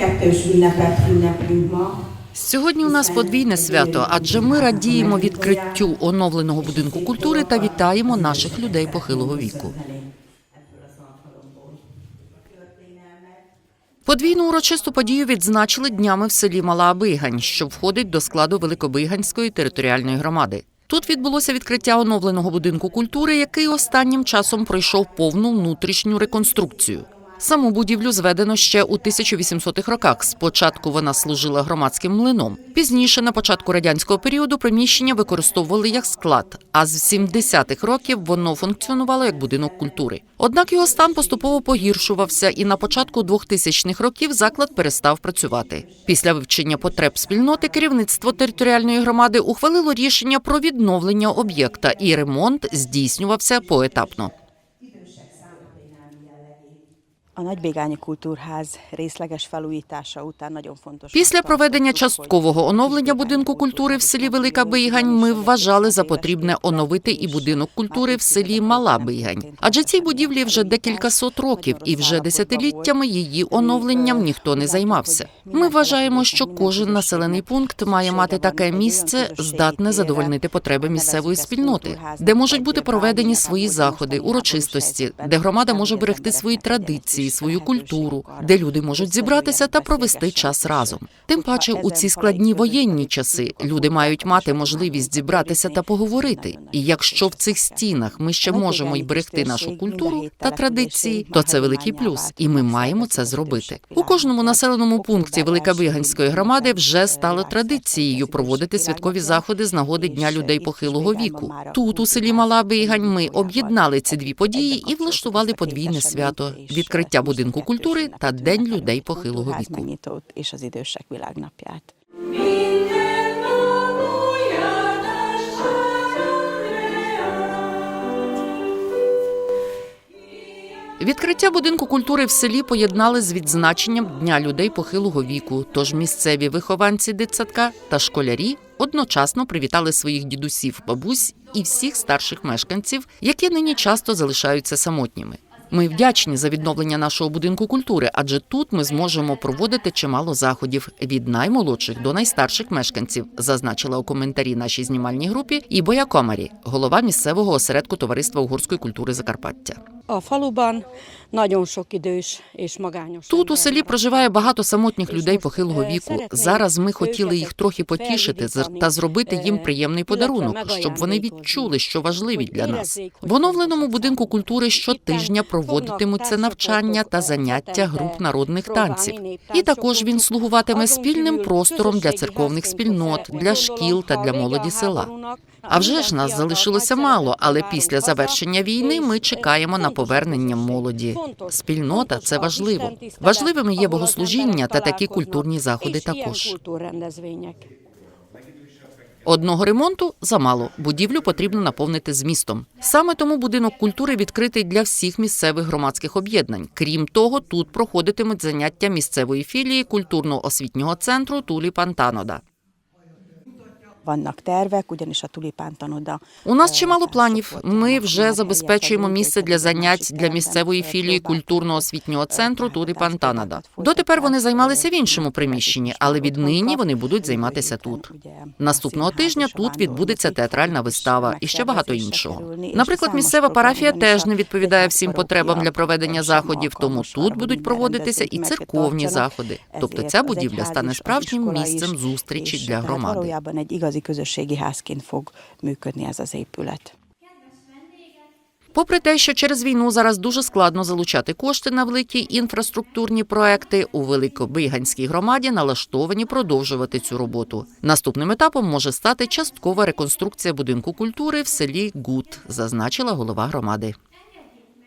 Kettős ünnepet ünneplünk ma. Сьогодні у нас подвійне свято, адже ми радіємо відкриттю оновленого будинку культури та вітаємо наших людей похилого віку. Подвійну урочисту подію відзначили днями в селі Мала Абигань, що входить до складу Великобиганської територіальної громади. Тут відбулося відкриття оновленого будинку культури, який останнім часом пройшов повну внутрішню реконструкцію. Саму будівлю зведено ще у 1800-х роках. Спочатку вона служила громадським млином. Пізніше, на початку радянського періоду, приміщення використовували як склад, а з 70-х років воно функціонувало як будинок культури. Однак його стан поступово погіршувався, і на початку 2000-х років заклад перестав працювати. Після вивчення потреб спільноти керівництво територіальної громади ухвалило рішення про відновлення об'єкта, і ремонт здійснювався поетапно. A Nagybégányi Kultúrház részleges felújítása után nagyon fontos. Після проведення часткового оновлення будинку культури в селі Велика Бийгань ми вважали за потрібне оновити і будинок культури в селі Мала Бийгань. Адже цій будівлі вже декілька сот років, і вже десятиліттями її оновленням ніхто не займався. Ми вважаємо, що кожен населений пункт має мати таке місце, здатне задовольнити потреби місцевої спільноти, де можуть бути проведені свої заходи, урочистості, де громада може берегти свої традиції, свою культуру, де люди можуть зібратися та провести час разом. Тим паче у ці складні воєнні часи люди мають мати можливість зібратися та поговорити. І якщо в цих стінах ми ще можемо й берегти нашу культуру та традиції, то це великий плюс, і ми маємо це зробити. У кожному населеному пункті Великобиганської громади вже стало традицією проводити святкові заходи з нагоди Дня людей похилого віку. Тут у селі Мала Бигань ми об'єднали ці дві події і влаштували подвійне свято відкриття будинку культури та День людей похилого віку. Відкриття будинку культури в селі поєднали з відзначенням Дня людей похилого віку. Тож місцеві вихованці дитсадка та школярі одночасно привітали своїх дідусів, бабусь і всіх старших мешканців, які нині часто залишаються самотніми. Ми вдячні за відновлення нашого будинку культури, адже тут ми зможемо проводити чимало заходів від наймолодших до найстарших мешканців, зазначила у коментарі нашій знімальній групі і Боя Комарі, голова місцевого осередку товариства угорської культури Закарпаття. A faluban nagyon sok idős és magányos. Тут у селі проживає багато самотніх людей похилого віку. Зараз ми хотіли їх трохи потішити та зробити їм приємний подарунок, щоб вони відчули, що важливі для нас. В оновленому будинку культури щотижня проводитимуться навчання та заняття груп народних танців. І також він слугуватиме спільним простором для церковних спільнот, для шкіл та для молоді села. А вже ж нас залишилося мало, але після завершення війни ми чекаємо на повернення молоді. Спільнота це важливо. Важливими є богослужіння та такі культурні заходи також. Одного ремонту замало. Будівлю потрібно наповнити змістом. Саме тому будинок культури відкритий для всіх місцевих громадських об'єднань. Крім того, тут проходитимуть заняття місцевої філії культурно-освітнього центру Тулі Пантанода. У нас чимало планів. Ми вже забезпечуємо місце для занять для місцевої філії культурно-освітнього центру Турі Пантанада. Дотепер вони займалися в іншому приміщенні, але віднині вони будуть займатися тут. Наступного тижня тут відбудеться театральна вистава і ще багато іншого. Наприклад, місцева парафія теж не відповідає всім потребам для проведення заходів, тому тут будуть проводитися і церковні заходи. Тобто ця будівля стане справжнім місцем зустрічі для громади. Igazi közösségi házként fog működni ez az épület. Попри те, що через війну зараз дуже складно залучати кошти на великі інфраструктурні проекти, у Великобиганській громаді налаштовані продовжувати цю роботу. Наступним етапом може стати часткова реконструкція будинку культури в селі Гут, зазначила голова громади.